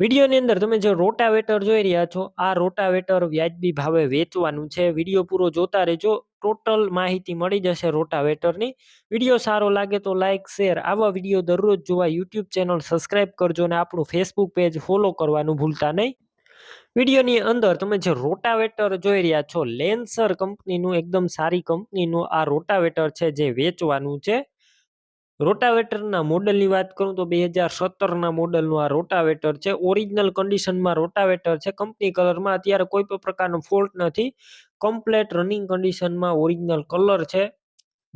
વિડીયોની અંદર તમે જે રોટાવેટર જોઈ રહ્યા છો, આ રોટાવેટર વ્યાજબી ભાવે વેચવાનું છે. વીડિયો પૂરો જોતા રહેજો. ટોટલ માહિતી મળી જશે રોટાવેટરની. વીડિયો સારો લાગે તો લાઇક શેર, આવા વીડિયો દરરોજ જોવા યુટ્યુબ ચેનલ સબસ્ક્રાઇબ કરજો અને આપણું ફેસબુક પેજ ફોલો કરવાનું ભૂલતા નહીં. વિડીયોની અંદર તમે જે રોટાવેટર જોઈ રહ્યા છો, લેન્સર કંપનીનું, એકદમ સારી કંપનીનું આ રોટાવેટર છે જે વેચવાનું છે. રોટાવેટરના મોડલની વાત કરું તો બે હજાર સત્તરના મોડલનું આ રોટાવેટર છે. ઓરિજિનલ કન્ડિશનમાં રોટાવેટર છે. કંપની કલરમાં અત્યારે કોઈ પણ પ્રકારનો ફોલ્ટ નથી. કમ્પ્લેટ રનિંગ કન્ડિશનમાં ઓરિજિનલ કલર છે.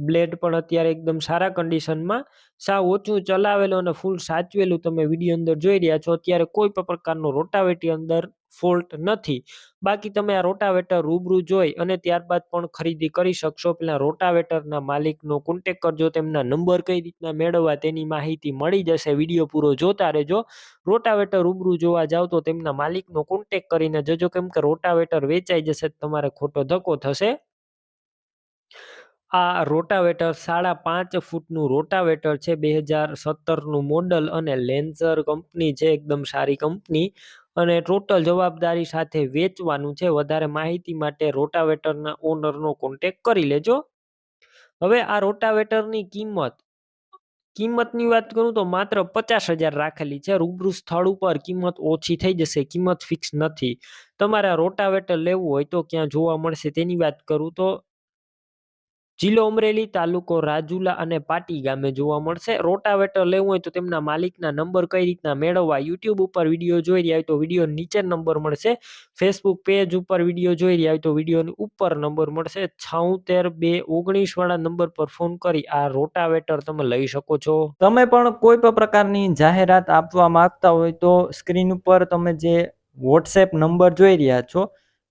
બ્લેડ પણ અત્યારે એકદમ સારા કન્ડિશનમાં સાવ ઓછું ચલાવેલું અને ફૂલ સાચવેલું તમે વીડિયો અંદર જોઈ રહ્યા છો. અત્યારે કોઈ પણ પ્રકારનો રોટાવેટી અંદર ફોલ્ટ નથી. બાકી તમે આ રોટાવેટર રૂબરૂ જોઈ અને ત્યારબાદ પણ ખરીદી કરી શકશો. પેલા રોટાવેટરના માલિકનો કોન્ટેક કરજો, તેમના નંબર કઈ રીતના મેળવવા તેની માહિતી મળી જશે. વીડિયો પૂરો જોતા રહેજો. રોટાવેટર રૂબરૂ જોવા જાવ તો તેમના માલિકનો કોન્ટેક કરીને જજો. કેમ કે રોટાવેટર વેચાઈ જશે, તમારે ખોટો ધક્કો થશે. આ રોટાવેટર સાડા પાંચ ફૂટનું રોટાવેટર છે. બે હજાર સત્તરનું મોડલ અને લેન્સર કંપની છે. એકદમ સારી કંપની અને ટોટલ જવાબદારી સાથે વેચવાનું છે. વધારે માહિતી માટે રોટાવેટરના ઓનરનો કોન્ટેક કરી લેજો. હવે આ રોટાવેટરની કિંમત, કિંમતની વાત કરું તો માત્ર પચાસ હજાર રાખેલી છે. રૂબરૂ સ્થળ ઉપર કિંમત ઓછી થઈ જશે, કિંમત ફિક્સ નથી. તમારે રોટાવેટર લેવું હોય તો ક્યાં જોવા મળશે તેની વાત કરું તો જિલ્લો અમરેલી, તાલુકો રાજુલા અને પાટી ગામે જોવા મળશે. રોટાવેટર લેવું હોય તો તેમના માલિકના નંબર કઈ રીતના મેળવવા યુટ્યુબ ઉપર વીડિયો જોઈ રહ્યા હોય તો વીડિયો નીચે નંબર મળશે. ફેસબુક પેજ ઉપર વીડિયો જોઈ રહ્યા હોય તો વિડીયોની ઉપર નંબર મળશે. છોતેર બે ઓગણીસવાળા નંબર પર ફોન કરી આ રોટાવેટર તમે લઈ શકો છો. તમે પણ કોઈ પણ પ્રકારની જાહેરાત આપવા માંગતા હોય તો સ્ક્રીન ઉપર તમે જે વોટ્સએપ નંબર જોઈ રહ્યા છો